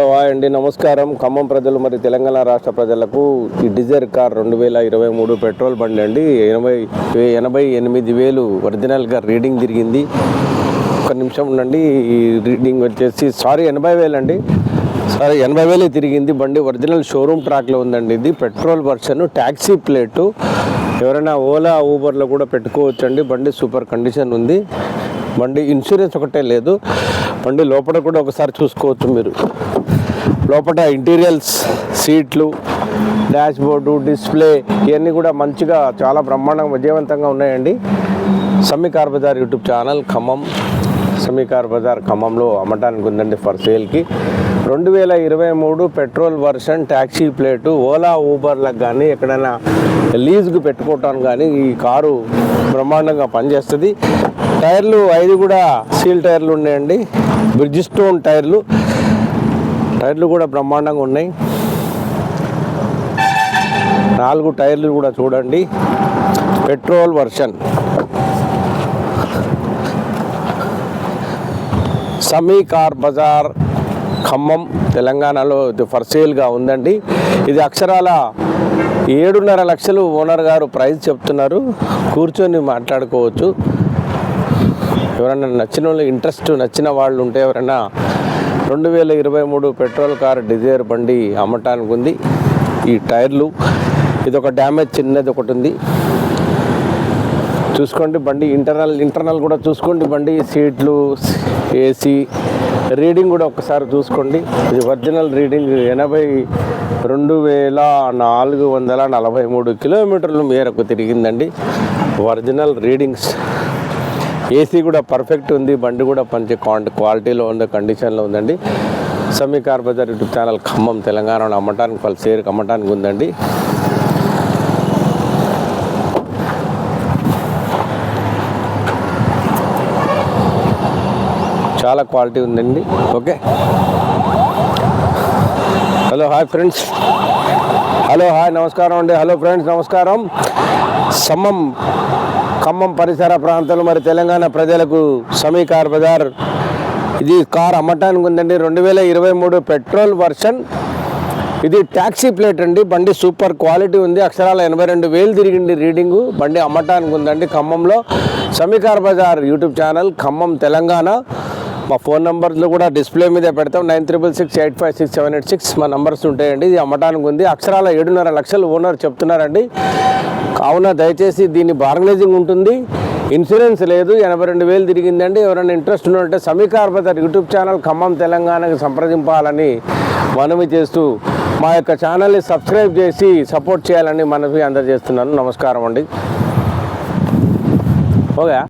Hello hi అండి. నమస్కారం. ఖమ్మం ప్రజలు మరి తెలంగాణ రాష్ట్ర ప్రజలకు ఈ డిజైర్ కార్ రెండు వేల ఇరవై మూడు పెట్రోల్ బండి అండి. ఎనభై ఎనభై ఎనిమిది వేలు ఒరిజినల్గా రీడింగ్ తిరిగింది. ఒక నిమిషం ఉండండి. ఈ రీడింగ్ వచ్చేసి సారీ ఎనభై వేలు అండి. సారీ ఎనభై వేలే తిరిగింది. బండి ఒరిజినల్ షోరూమ్ ట్రాక్లో ఉందండి. ఇది పెట్రోల్ వర్షన్ ట్యాక్సీ ప్లేటు. ఎవరైనా ఓలా ఊబర్లో కూడా పెట్టుకోవచ్చు అండి బండి సూపర్ కండిషన్ ఉంది. బండి ఇన్సూరెన్స్ ఒకటే లేదు. బండి లోపల కూడా ఒకసారి చూసుకోవచ్చు మీరు. లోపల ఇంటీరియల్స్ సీట్లు డాష్ బోర్డు డిస్ప్లే ఇవన్నీ కూడా మంచిగా చాలా బ్రహ్మాండంగా విజయవంతంగా ఉన్నాయండి. Sammi car bazaar YouTube channel Khammam. Sammi bazaar ఖమ్మంలో అమ్మటానికి ఉందండి ఫర్ సేల్కి. రెండు వేల ఇరవై మూడు petrol version taxi plate Ola ఊబర్లకు కానీ ఎక్కడైనా లీజ్కి పెట్టుకోవటానికి కానీ ఈ కారు బ్రహ్మాండంగా పనిచేస్తుంది. టైర్లు ఐదు కూడా సీల్ టైర్లు ఉన్నాయండి. బ్రిడ్జ్ స్టోన్ టైర్లు. టైర్లు కూడా బ్రహ్మాండంగా ఉన్నాయి. నాలుగు టైర్లు కూడా చూడండి. Petrol version. Sami car bazaar Khammam తెలంగాణలో ఇది ఫర్ సేల్గా ఉందండి. ఇది అక్షరాల ఏడున్నర లక్షలు ఓనర్ గారు ప్రైస్ చెప్తున్నారు. కూర్చొని మాట్లాడుకోవచ్చు. ఎవరైనా నచ్చిన వాళ్ళు ఇంట్రెస్ట్ నచ్చిన వాళ్ళు ఉంటే ఎవరైనా రెండు వేల ఇరవై మూడు పెట్రోల్ కార్ డిజైర్ బండి అమ్మటానికి ఉంది. ఈ టైర్లు ఇది ఒక డ్యామేజ్ చిన్నది ఒకటి ఉంది. చూసుకోండి బండి ఇంటర్నల్ ఇంటర్నల్ కూడా చూసుకోండి బండి సీట్లు ఏసీ రీడింగ్ కూడా ఒకసారి చూసుకోండి. ఇది ఒరిజినల్ రీడింగ్ ఎనభై రెండు వేల నాలుగు వందల నలభై మూడు కిలోమీటర్ల మేరకు తిరిగిందండి. ఒరిజినల్ రీడింగ్స్ ఏసీ కూడా పర్ఫెక్ట్ ఉంది బండి కూడా మంచి క్వాంటి క్వాలిటీలో ఉంది కండిషన్లో ఉందండి. Sami car bazaar YouTube channel Khammam తెలంగాణలో అమ్మటానికి పలు సేరుకి అమ్మటానికి ఉందండి. చాలా క్వాలిటీ ఉందండి. Okay. Hello hi friends. Hello hi నమస్కారం అండి. హలో ఫ్రెండ్స్ నమస్కారం. ఖమ్మం ఖమ్మం పరిసర ప్రాంతాలు మరి తెలంగాణ ప్రజలకు సమీ కార్ బజార్. ఇది కార్ అమ్మటానికి ఉందండి. రెండు వేల ఇరవై మూడు పెట్రోల్ వర్షన్. ఇది ట్యాక్సీ ప్లేట్ అండి. బండి సూపర్ క్వాలిటీ ఉంది. అక్షరాల ఎనభై రెండు వేలు తిరిగింది రీడింగు. బండి అమ్మటానికి ఉందండి ఖమ్మంలో. Sami car bazaar YouTube channel Khammam Telangana. మా ఫోన్ నెంబర్లు కూడా డిస్ప్లే మీద పెడతాం. Nine triple six eight five six seven eight six మా నంబర్స్ ఉంటాయండి. ఇది అమ్మటానికి ఉంది. అక్షరాల ఏడున్నర లక్షలు ఓనర్ చెప్తున్నారండి. కావున దయచేసి దీని బార్గనైజింగ్ ఉంటుంది. ఇన్సూరెన్స్ లేదు. ఎనభై రెండు వేలు తిరిగిందండి. ఎవరైనా ఇంట్రెస్ట్ ఉన్నట్టే Sami car bazaar YouTube channel Khammam తెలంగాణకు సంప్రదింపాలని మనవి చేస్తూ మా యొక్క ఛానల్ని సబ్స్క్రైబ్ చేసి సపోర్ట్ చేయాలని మనవి అందజేస్తున్నాను. నమస్కారం అండి. ఓకే.